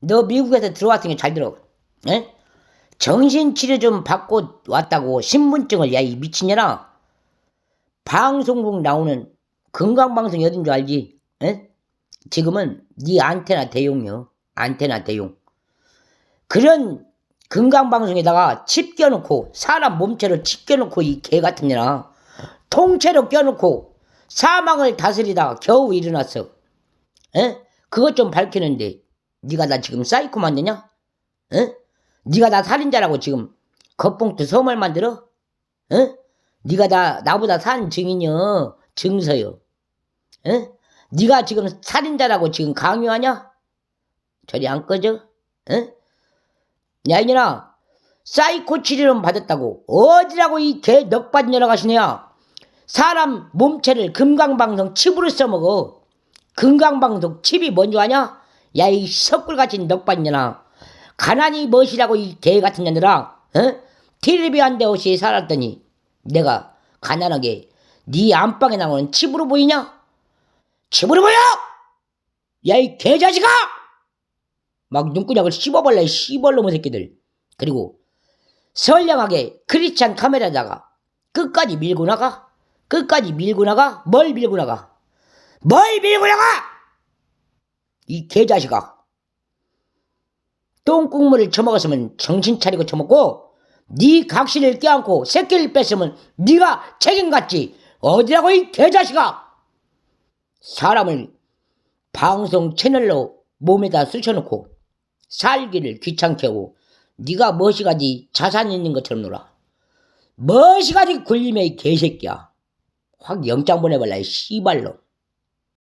너 미국에서 들어왔으니 잘 들어. 에? 정신치료 좀 받고 왔다고 신분증을 야 이 미친년아. 방송국 나오는 건강방송이 어딘 줄 알지? 에? 지금은 네 안테나 대용이요. 안테나 대용. 그런 건강방송에다가 칩 껴놓고 사람 몸체로 칩 껴놓고 이 개 같은 년아 통째로 껴놓고 사망을 다스리다가 겨우 일어났어. 에? 그것 좀 밝히는데 네가 나 지금 사이코 만드냐? 에? 네가 나 살인자라고 지금 겉봉투 서말 만들어? 에? 네가 나 나보다 산 증인이여 증서요. 에? 네가 지금 살인자라고 지금 강요하냐? 저리 안 꺼져? 에? 야 이년아 사이코 치료를 받았다고 어디라고 이 개 넉받은 년아 가시냐? 사람 몸체를 금강방송 칩으로 써먹어. 금강방송 칩이 뭔줄 아냐? 야 이 석굴같이 년아 가난이 멋이라고 이 개 같은 년들아 어? 텔레비 한 대 없이 살았더니 내가 가난하게 네 안방에 나오는 칩으로 보이냐? 칩으로 보여! 야 이 개자식아! 막 눈구녕을 씹어볼래 씹어놓은 새끼들 그리고 선량하게 크리스찬 카메라에다가 끝까지 밀고 나가 끝까지 밀고 나가 뭘 밀고 나가 뭘 밀고 나가 이 개자식아 똥국물을 처먹었으면 정신 차리고 처먹고 네 각신을 껴안고 새끼를 뺐으면 네가 책임갔지. 어디라고 이 개자식아? 사람을 방송 채널로 몸에다 쑤셔놓고 살기를 귀찮게 하고 네가 멋이가지 자산 있는 것처럼 놀아. 멋이가지 굴림의 개새끼야. 확 영장 보내발라 이 씨발로